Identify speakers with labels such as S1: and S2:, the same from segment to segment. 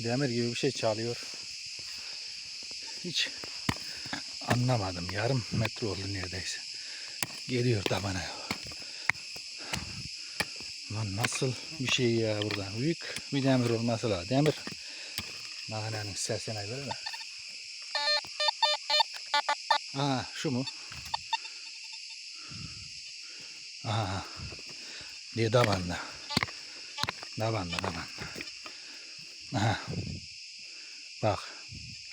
S1: demir gibi bir şey çalıyor. Hiç anlamadım. Yarım metre oldu neredeyse. Geliyor tabana. Lan nasıl bir şey ya burada? Büyük bir demir olması lazım. Demir makinenin sesine göre de. Aha şu mu? Aha. Diye davanda. Davanda davanda. Aha. Bak.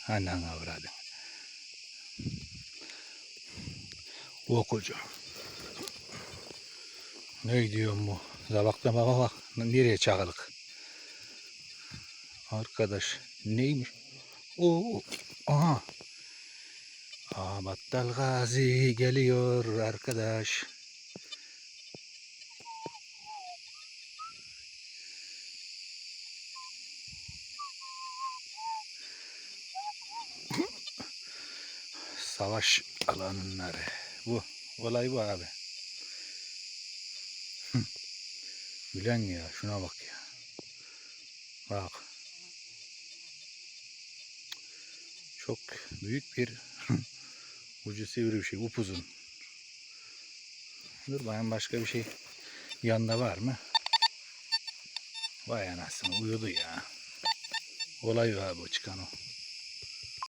S1: Anan avradı. Okucu. Ne diyorum bu? Zabakta bak bak. Nereye çakılık? Arkadaş neymiş? Oo. Aha. Aa, Battal Gazi geliyor arkadaş. Savaş alanları. Bu. Olay bu abi. Gülen ya. Şuna bak ya. Bak. Çok büyük bir ucu sivri bir şey. Upuzun. Dur bayan başka bir şey yanında var mı? Vay anasını uyudu ya. Olay var bu çıkan o.